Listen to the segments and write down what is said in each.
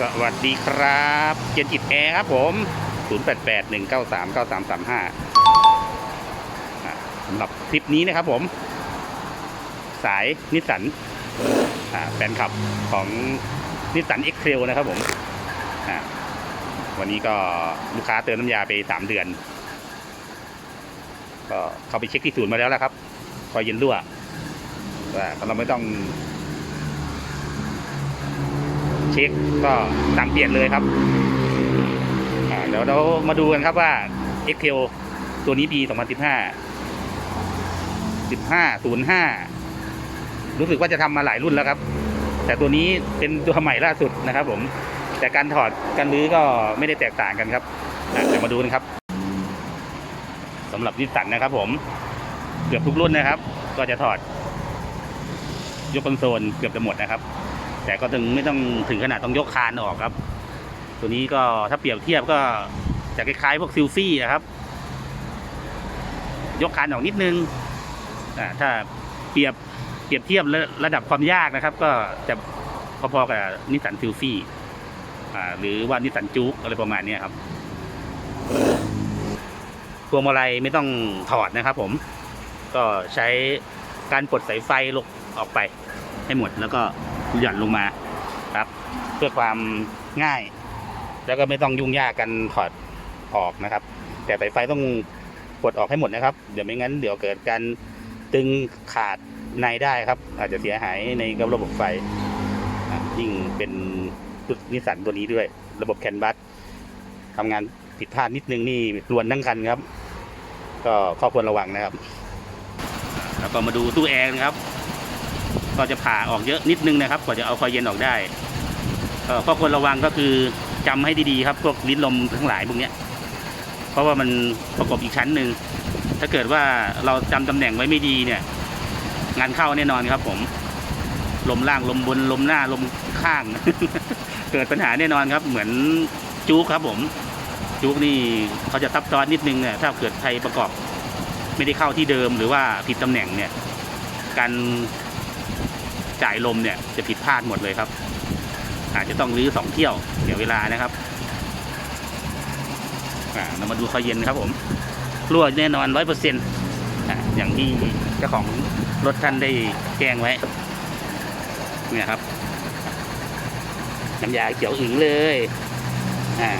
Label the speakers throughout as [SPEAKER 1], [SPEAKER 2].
[SPEAKER 1] สวัสดีครับเจนจิตแอร์ครับผม 088 193 9335อ่าสำหรับคลิปนี้นะครับผม สายนิสสันแฟนคลับของนิสสันเอ็กเซลนะครับผมวันนี้ก็ลูกค้าเติมน้ำยาไป 3 เดือน ก็เข้าไปเช็คที่ศูนย์มาแล้วละครับคอยเย็นรั่วแต่เราไม่ต้อง เช็คก็สั่งเปลี่ยนเลยครับเดี๋ยวเรามาดูกันครับว่า x t a i l ตัวนี้ปี 2015 1505 รู้สึกว่าจะทำมาหลายรุ่นแล้วครับ แต่ตัวนี้เป็นตัวใหม่ล่าสุดนะครับผมแต่การถอดการรื้อก็ไม่ได้แตกต่างกันครับอะเดี๋ยวมาดูกันครับสำหรับนิสสันนะครับ ผมเกือบทุกรุ่นนะครับ ก็จะถอดยกคอนโซลเกือบจะหมดนะครับ แต่ก็ถึงไม่ต้องถึงขนาดต้องยกคานออกครับ ตัวนี้ก็ถ้าเปรียบเทียบก็จะคล้ายๆพวกซิลฟี่นะครับ ยกคานออกนิดนึงอ่าถ้าเปรียบเปรียบเทียบระระดับความยากนะครับ ก็จะพอๆกับนิสสันซิลฟี่อ่าหรือว่านิสสันจู๊กอะไรประมาณนี้ครับพวงมาลัยไม่ต้องถอดนะครับผมก็ใช้การปลดสายไฟลงออกไปให้หมดแล้วก็ หย่อนลงมาครับ เพื่อความง่าย แล้วก็ไม่ต้องยุ่งยากกันถอดออกนะครับ แต่สายไฟต้องปลดออกให้หมดนะครับ เดี๋ยวไม่งั้นเดี๋ยวเกิดการตึงขาดในได้ครับ อาจจะเสียหายในกับระบบไฟยิ่งเป็นรุ่นนิสสันตัวนี้ด้วย ระบบแคนบัสทำงานผิดพลาดนิดนึงนี่รวนทั้งคันครับ ก็ข้อควรระวังนะครับ แล้วก็มาดูตู้แอร์นะครับ ก็จะผ่าออกเยอะนิดนึงนะครับ กว่าจะเอาคอยเย็นออกได้ข้อควรระวังก็คือจำให้ดีๆครับ พวกลิ้นลมทั้งหลายพวกเนี้ยเพราะว่ามันประกบอีกชั้นหนึ่งถ้าเกิดว่าเราจำตำแหน่งไว้ไม่ดีเนี่ย งานเข้าแน่นอนครับ ผม ลมล่างลมบนลมหน้าลมข้าง เกิดปัญหาแน่นอนครับ เหมือนจู๊กครับ ผมจู๊กนี่เขาจะซับซ้อนนิดนึงเนี่ยถ้าเกิดใครประกอบ ไม่ได้เข้าที่เดิมหรือว่าผิดตำแหน่งเนี่ย การ จ่ายลมเนี่ยจะผิดพลาดหมดเลยครับ อาจจะต้องรื้อสองเที่ยวเดี๋ยวเวลานะครับเรามาดูคอยเย็นครับผมรั่วแน่นอนร้อยเปอร์เซ็นต์อย่างที่เจ้าของรถท่านได้แจ้งไว้เนี่ยครับน้ำยาเขียวอึ๋งเลยอ่า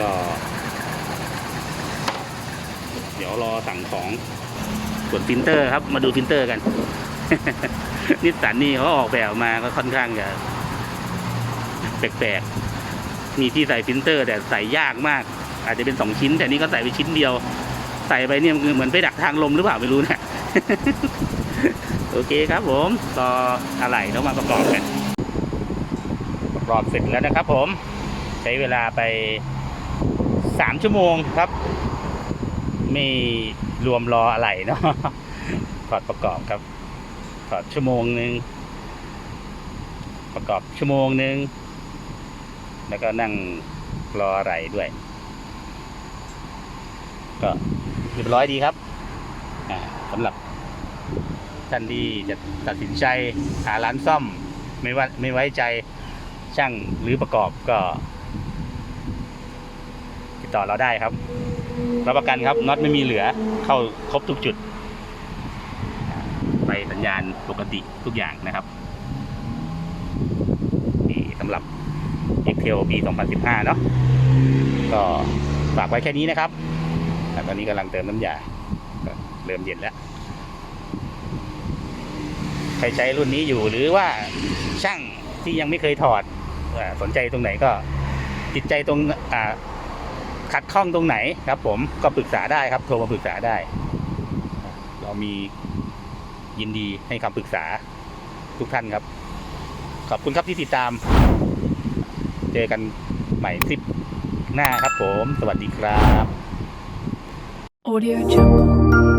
[SPEAKER 1] ก็ เดี๋ยวรอสั่งของส่วนฟิลเตอร์ครับ มาดูฟิลเตอร์กัน นิสสันนี่เขาออกแบบมาก็ค่อนข้างจะแปลกๆ มีที่ใส่ฟิลเตอร์แต่ใส่ยากมาก อาจจะเป็นสองชิ้น แต่นี่ก็ใส่ไปชิ้นเดียว ใส่ไปเนี่ยเหมือนไปดักทางลมหรือเปล่าไม่รู้นะโอเคครับผมต่ออะไรแล้วมาประกอบกันประกอบเสร็จแล้วนะครับ ผม ใช้เวลาไปสามชั่วโมงครับ ไม่รวมรออะไรเนาะถอดประกอบครับ ถอดชั่วโมงหนึ่งประกอบชั่วโมงหนึ่งแล้วก็นั่งรออะไรด้วย ก็เรียบร้อยดีครับสำหรับท่านที่จะตัดสินใจหาร้านซ่อมไม่ว่าไม่ไว้ใจช่างหรือประกอบก็ ติดต่อเราได้ครับรับประกันครับน็อตไม่มีเหลือเข้าครบทุกจุด สัญญาณปกติทุกอย่างนะครับนี่สำหรับ x t a i l ปี 2015 เนาะก็ฝากไว้แค่นี้นะครับแต่ตอนนี้กำลังเติมน้ำยาเริ่มเย็นแล้วใครใช้รุ่นนี้อยู่หรือว่าช่างที่ยังไม่เคยถอดสนใจตรงไหนก็จิตใจตรงขัดข้องตรงไหนครับ ผมก็ปรึกษาได้ครับโทรมาปรึกษาได้ เรามี ยินดีให้คำปรึกษาทุกท่านครับ ขอบคุณครับที่ติดตาม เจอกันใหม่คลิปหน้าครับผม สวัสดีครับ
[SPEAKER 2] Audio Jungle.